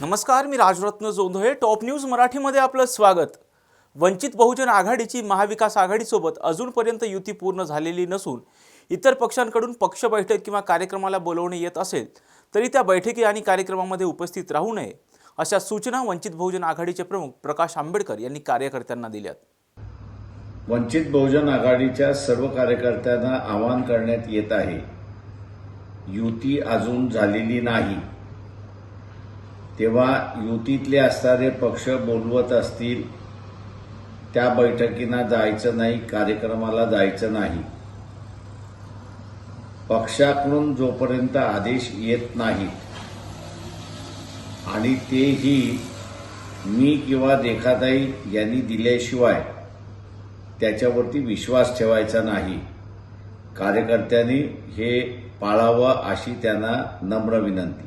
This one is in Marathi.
नमस्कार मी राजरत्न जोंधळे. टॉप न्यूज मराठीमध्ये आपलं स्वागत. वंचित बहुजन आघाडीची महाविकास आघाडीसोबत अजूनपर्यंत युती पूर्ण झालेली नसून इतर पक्षांकडून पक्ष बैठक किंवा कार्यक्रमाला बोलवणे येत असेल तरी त्या बैठकी आणि कार्यक्रमामध्ये उपस्थित राहू नये अशा सूचना वंचित बहुजन आघाडीचे प्रमुख प्रकाश आंबेडकर यांनी कार्यकर्त्यांना दिल्यात. वंचित बहुजन आघाडीच्या सर्व कार्यकर्त्यांना आवाहन करण्यात येत आहे. युती अजून झालेली नाही. तेव्हा युतीतले असणारे पक्ष बोलवत असतील त्या बैठकींना जायचं नाही कार्यक्रमाला जायचं नाही. पक्षाकडून जोपर्यंत आदेश येत नाहीत आणि तेही मी किंवा रेखाताई यांनी दिल्याशिवाय त्याच्यावरती विश्वास ठेवायचा नाही. कार्यकर्त्यांनी हे पाळावं अशी त्यांना नम्र विनंती.